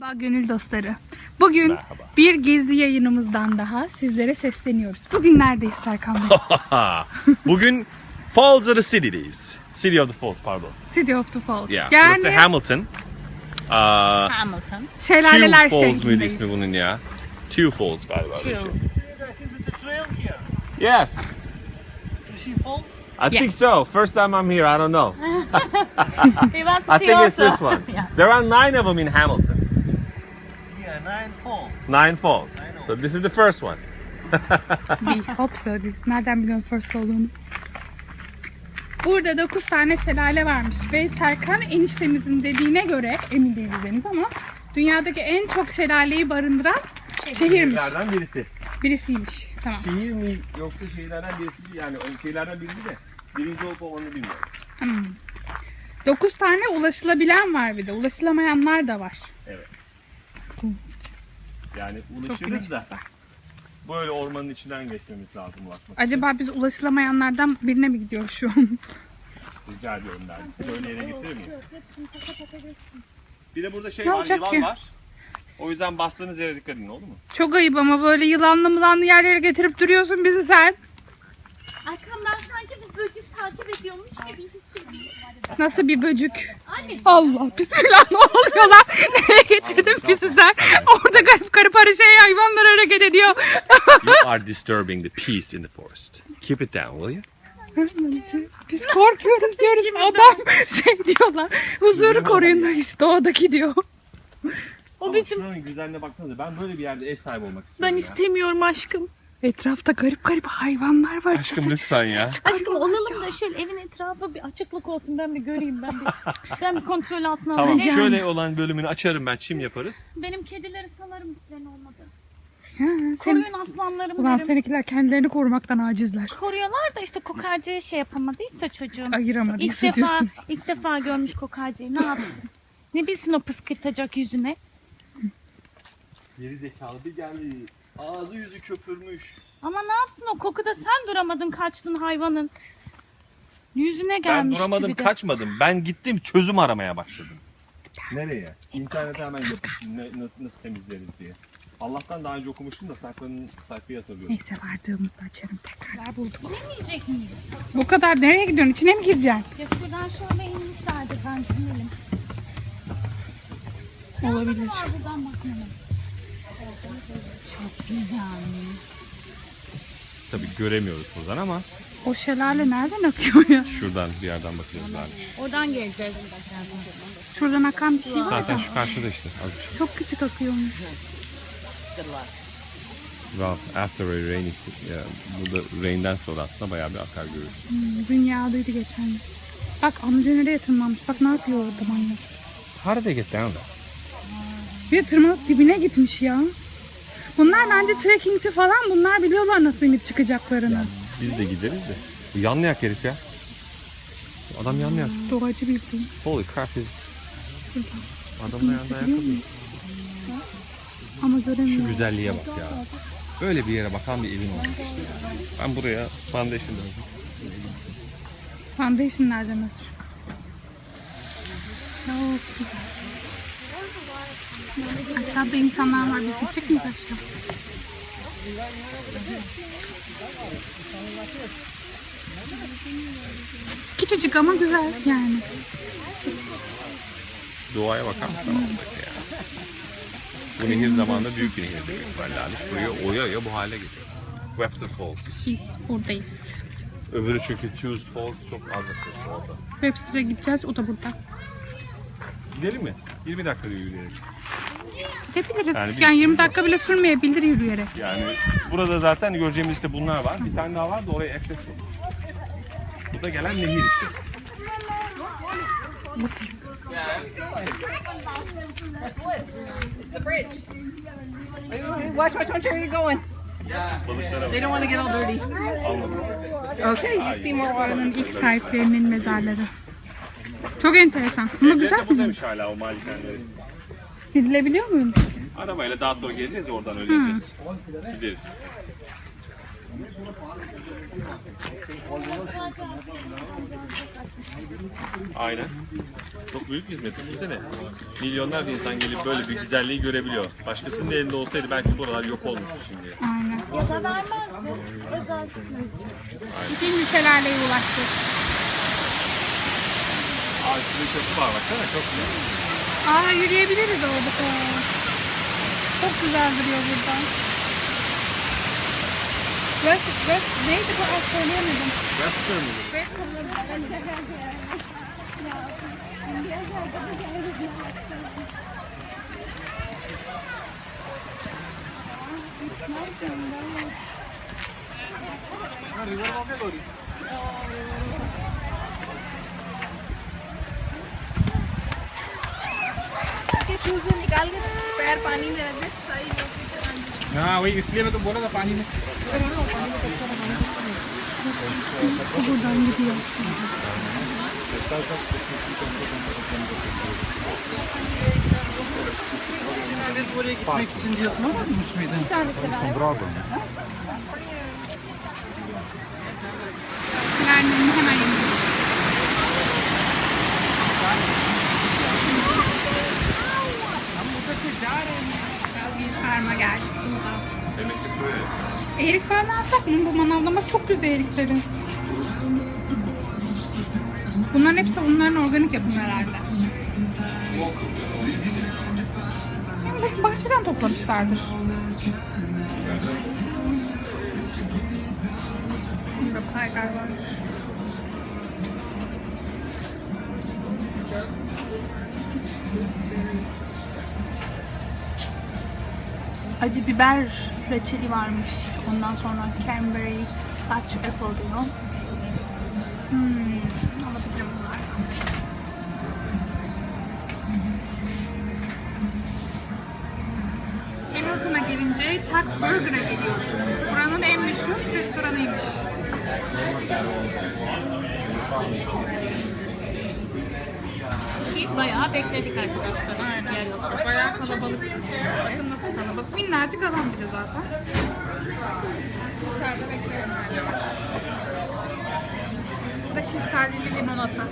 Merhaba gönül dostları. Bugün Merhaba. bir gezi yayınımızdan daha sizlere sesleniyoruz. Bugün neredeyiz Serkan Bey? Bugün Falls of the City'deyiz. City of the Falls pardon. City of the Falls. Yeah. Yani Burası Hamilton. Aa, Hamilton. şelaleler Tew Falls şehrindeyiz. ismi bunun ya? Tew Falls galiba. Tew. şey. Yes. I think so. First time I'm here, I don't know. We want to I see think it's also. this one. Yeah. There are nine of them in Hamilton. Yeah, nine falls. Nine falls. So this is the first one. Bir hope so. Biz nereden biliyorum first olduğunu? Burada 9 tane şelale varmış ve Serkan eniştemizin dediğine göre emin değiliz henüz ama dünyadaki en çok şelaleyi barındıran şehirmiş. Şehirlerden birisi. Birisiymiş. Tamam. Şehir mi yoksa şehirlerden birisi değil. Yani o şehirlerden birisi de birinci olup olmadığını bilmiyorum. Hmm. 9 tane ulaşılabilen var bir de. Ulaşılamayanlar da var. Yani ulaşırız da böyle ormanın içinden geçmemiz lazım ulaşmak. Acaba biz ulaşılamayanlardan birine mi gidiyoruz şu an? Rica ediyorum ben. Sizi öyle yere getirir miyim? Bir de burada şey Ne var, olacak yılan ki? var. O yüzden bastığınız yere dikkat edin oldu mu? Çok ayıp ama böyle yılanlı mılanlı yerlere getirip duruyorsun bizi sen. Arkamdan sanki bir böcek takip ediyormuş gibi hissediyorum. Nasıl bir böcük. Anne. Allah bismillah ne oluyor lan? Nereye getirdin bizi sen? Orada garip garip her şey hayvanlar hareket ediyor. You are disturbing the peace in the forest. Keep it down, will you? Biz korkuyoruz diyoruz. Adam şey diyorlar. Huzuru koruyun da işte oradaki diyor. O bizim. şuranın güzelliğine baksanıza. Ben böyle bir yerde ev sahibi olmak istiyorum Ben ya. istemiyorum aşkım. Etrafta garip garip hayvanlar var. Aşkım lütfen ya. Aşkım olalım da şöyle evin etrafı bir açıklık olsun ben bir göreyim ben bir, ben bir kontrol altına Tamam alayım. şöyle olan bölümünü açarım ben çim yaparız. Benim kedileri salarım üstlerine olmadı. Ha, sen, Koruyun aslanlarımı ulan derim. seninkiler kendilerini korumaktan acizler. Koruyorlar da işte kokarcayı şey yapamadıysa çocuğum. Ayıramadı İlk defa, hissediyorsun. ilk defa görmüş kokarcayı ne yapsın? Ne bilsin o pıskırtacak yüzüne. Geri zekalı bir geldi. Ağzı yüzü köpürmüş. Ama ne yapsın o kokuda sen duramadın kaçtın hayvanın. Yüzüne Ben gelmişti duramadım bir de. kaçmadım. Ben gittim çözüm aramaya başladım. Nereye? İnternete hemen yapıştım ne, na- nasıl temizleriz diye. Allah'tan daha önce okumuştum da sayfanın sayfayı hatırlıyorum. Neyse vardığımızda açarım tekrar bulduk. Yiyecek miyiz? Bu kadar nereye gidiyorsun? İçine mi gireceksin? Ya şuradan şöyle inmişlerdi ben dinleyelim. Olabilir. Var buradan bakmayalım. Güzel. Tabii göremiyoruz buradan ama O şelale nereden akıyor ya? şuradan bir yerden bakıyoruz abi. Oradan geleceğiz. Şuradan akan bir şey var Zaten da. şu karşıda işte az bir şey. Çok küçük akıyormuş. Well, after a rainy ya, burada rain'den sonra aslında bayağı bir akar görüyoruz. Hmm, Dünyadaydı geçen yıl. Bak amca nereye tırmanmış? Bak ne yapıyor orada manyak. How did they get down there? Bir de tırmanıp dibine gitmiş ya. Bunlar bence trekkingçi falan. Bunlar biliyorlar nasıl inip çıkacaklarını. Biz de gideriz de. Bu Yanlayak herif ya. Bu Adam yanlayak. Doğacı bildiğin. Holy crap is... Adamın ayağında ayakkabı. yok. Ama Şu göremiyorum. güzelliğe bak ya. Böyle bir yere bakan bir evin olmuş işte ya. Ben buraya foundation lazım. Foundation nereden nasıl? Çok güzel. Aşağıda insanlar var. Biz gidecek miyiz aşağı? Küçücük ama güzel yani. Doğaya bakar mısın oradaki ya? Bu nehir zamanında büyük bir nehir ihtimalle. Ali buraya oya oya bu hale geliyor. Webster Falls. Biz buradayız. Öbürü çünkü Hughes Falls çok az orada. Webster'a gideceğiz. O da burada. Gidelim mi? 20 dakika diyor yürüyerek. Gidebiliriz. Yani Yani, bir- 20 dakika bile sürmeyebilir yürüyerek. Yani burada zaten göreceğimiz işte bunlar var. Bir tane daha var da oraya access yok. Bu da gelen nehir işte. Watch, watch, watch, where you going? Balıklara They don't want to get all dirty. Anladım. Okay, you see more water. Buranın ilk sahiplerinin mezarları. Çok enteresan. Ama güzel de mi? buradaymış hala o malikanları. Gidilebiliyor muyum? Arabayla daha sonra geleceğiz ya oradan öyle gideceğiz. Gideriz. Aynen. Çok büyük bir hizmet. Düşünsene. Milyonlarca insan gelip böyle bir güzelliği görebiliyor. Başkasının elinde olsaydı belki buralar yok olmuştu şimdi. Aynen. Ya da vermezdi. Özel İkinci şelaleye ulaştık. Şurada köprü var baksana çok güzel. Aa yürüyebiliriz orada. falan. Çok güzel duruyor burada. Burası, burası neydi bu? Aa, söyleyemedim. के शूज निकाल के पैर पानी में रख दे सही होगी हाँ वही इसलिए मैं तो बोला था पानी में Buradan gidiyor. Oraya gitmek için diyorsun ama olmuş muydun? Bir tane şelale. Şelalenin Mı? Bu manavda bak çok güzel erikleri. Bunların hepsi bunların organik yapımı herhalde. Yani bahçeden toplamışlardır. Burada paygar var. Acı biber reçeli varmış. Ondan sonra cranberry, Dutch apple diyor. Hmm, alabilirim bunlar. Hamilton'a gelince Chuck's Burger'a geliyoruz. Buranın en meşhur restoranıymış. Bayağı bekledik arkadaşlar. Yer yoktu. Bayağı kalabalık. Bakın nasıl kalabalık. Minnacık alan bir de zaten. Dışarıda bekliyorum yani. Bu da şiftalili limonata.